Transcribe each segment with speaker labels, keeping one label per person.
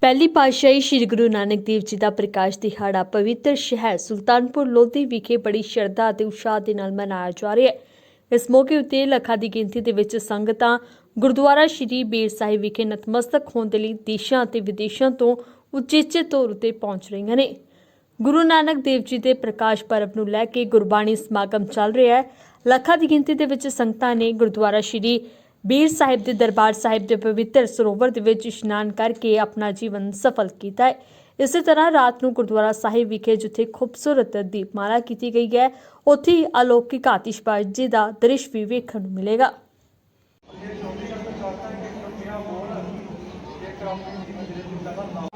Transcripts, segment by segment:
Speaker 1: ਪਹਿਲੀ ਪਾਤਸ਼ਾਹੀ ਸ੍ਰੀ ਗੁਰੂ ਨਾਨਕ ਦੇਵ ਜੀ ਦਾ ਪ੍ਰਕਾਸ਼ ਦਿਹਾੜਾ ਪਵਿੱਤਰ ਸ਼ਹਿਰ ਸੁਲਤਾਨਪੁਰ ਲੋਧੀ ਵਿਖੇ ਬੜੀ ਸ਼ਰਧਾ ਅਤੇ ਉਤਸ਼ਾਹ ਦੇ ਨਾਲ ਮਨਾਇਆ ਜਾ ਰਿਹਾ ਹੈ। ਇਸ ਮੌਕੇ ਉੱਤੇ ਲੱਖਾਂ ਦੀ ਗਿਣਤੀ ਦੇ ਵਿੱਚ ਸੰਗਤਾਂ ਗੁਰਦੁਆਰਾ ਸ੍ਰੀ ਬੀਰ ਸਾਹਿਬ ਵਿਖੇ ਨਤਮਸਤਕ ਹੋਣ ਦੇ ਲਈ ਦੇਸ਼ਾਂ ਅਤੇ ਵਿਦੇਸ਼ਾਂ ਤੋਂ ਉਚੇਚੇ ਤੌਰ ਉਤੇ ਪਹੁੰਚ ਰਹੀਆਂ ਨੇ। ਗੁਰੂ ਨਾਨਕ ਦੇਵ ਜੀ ਦੇ ਪ੍ਰਕਾਸ਼ ਪਰਬ ਨੂੰ ਲੈ ਕੇ ਗੁਰਬਾਣੀ ਸਮਾਗਮ ਚੱਲ ਰਿਹਾ ਹੈ। ਲੱਖਾਂ ਦੀ ਗਿਣਤੀ ਦੇ ਵਿੱਚ ਸੰਗਤਾਂ ਨੇ ਗੁਰਦੁਆਰਾ ਸ੍ਰੀ ਬੀਰ ਸਾਹਿਬ ਦੇ ਦਰਬਾਰ ਸਾਹਿਬ ਦੇ ਪਵਿੱਤਰ ਸਰੋਵਰ ਦੇ ਵਿੱਚ ਇਸ਼ਨਾਨ ਕਰਕੇ ਆਪਣਾ ਜੀਵਨ ਸਫਲ ਕੀਤਾ ਹੈ। ਇਸੇ ਤਰ੍ਹਾਂ ਰਾਤ ਨੂੰ ਗੁਰਦੁਆਰਾ ਸਾਹਿਬ ਵਿਖੇ ਜਿੱਥੇ ਖੂਬਸੂਰਤ ਦੀਪਮਾਲਾ ਕੀਤੀ ਗਈ ਹੈ, ਉੱਥੇ ਹੀ ਅਲੌਕਿਕ ਆਤਿਸ਼ਬਾਜ਼ੀ ਦਾ ਦ੍ਰਿਸ਼ ਵੀ ਵੇਖਣ ਨੂੰ ਮਿਲੇਗਾ।
Speaker 2: ਮਾਰੀ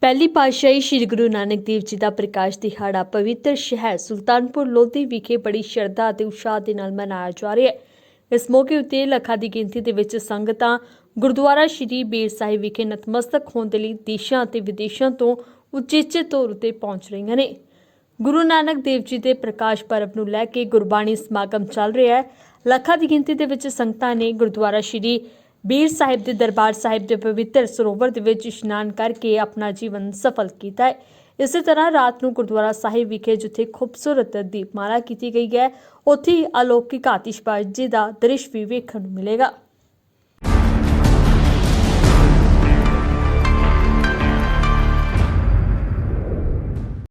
Speaker 1: ਪਹਿਲੀ ਪਾਤਸ਼ਾਹੀ ਸ੍ਰੀ ਗੁਰੂ ਨਾਨਕ ਦੇਵ ਜੀ ਦਾ ਪ੍ਰਕਾਸ਼ ਦਿਹਾੜਾ ਪਵਿੱਤਰ ਸ਼ਹਿਰ ਸੁਲਤਾਨਪੁਰ ਲੋਧੀ ਵਿਖੇ ਬੜੀ ਸ਼ਰਧਾ ਅਤੇ ਉਤਸ਼ਾਹ ਦੇ ਨਾਲ ਮਨਾਇਆ ਜਾ ਰਿਹਾ ਹੈ। ਇਸ ਮੌਕੇ ਉੱਤੇ ਲੱਖਾਂ ਦੀ ਗਿਣਤੀ ਦੇ ਵਿੱਚ ਸੰਗਤਾਂ ਗੁਰਦੁਆਰਾ ਸ੍ਰੀ ਬੇਰ ਸਾਹਿਬ ਵਿਖੇ ਨਤਮਸਤਕ ਹੋਣ ਦੇ ਲਈ ਦੇਸ਼ਾਂ ਅਤੇ ਵਿਦੇਸ਼ਾਂ ਤੋਂ ਉਚੇਚੇ ਤੌਰ ਉਤੇ ਪਹੁੰਚ ਰਹੀਆਂ ਨੇ। ਗੁਰੂ ਨਾਨਕ ਦੇਵ ਜੀ ਦੇ ਪ੍ਰਕਾਸ਼ ਪਰਬ ਨੂੰ ਲੈ ਕੇ ਗੁਰਬਾਣੀ ਸਮਾਗਮ ਚੱਲ ਰਿਹਾ ਹੈ। ਲੱਖਾਂ ਦੀ ਗਿਣਤੀ ਦੇ ਵਿੱਚ ਸੰਗਤਾਂ ਨੇ ਗੁਰਦੁਆਰਾ ਸ੍ਰੀ ਬੀਰ ਸਾਹਿਬ ਦੇ ਦਰਬਾਰ ਸਾਹਿਬ ਦੇ ਪਵਿੱਤਰ ਸਰੋਵਰ ਦੇ ਵਿੱਚ ਇਸ਼ਨਾਨ ਕਰਕੇ ਆਪਣਾ ਜੀਵਨ ਸਫਲ ਕੀਤਾ ਹੈ। ਇਸੇ ਤਰ੍ਹਾਂ ਰਾਤ ਨੂੰ ਗੁਰਦੁਆਰਾ ਸਾਹਿਬ ਵਿਖੇ ਜਿੱਥੇ ਖੂਬਸੂਰਤ ਦੀਪਮਾਲਾ ਕੀਤੀ ਗਈ ਹੈ, ਉੱਥੇ ਹੀ ਅਲੌਕਿਕ ਆਤਿਸ਼ਬਾਜ਼ੀ ਦਾ ਦ੍ਰਿਸ਼ ਵੀ ਵੇਖਣ ਨੂੰ ਮਿਲੇਗਾ।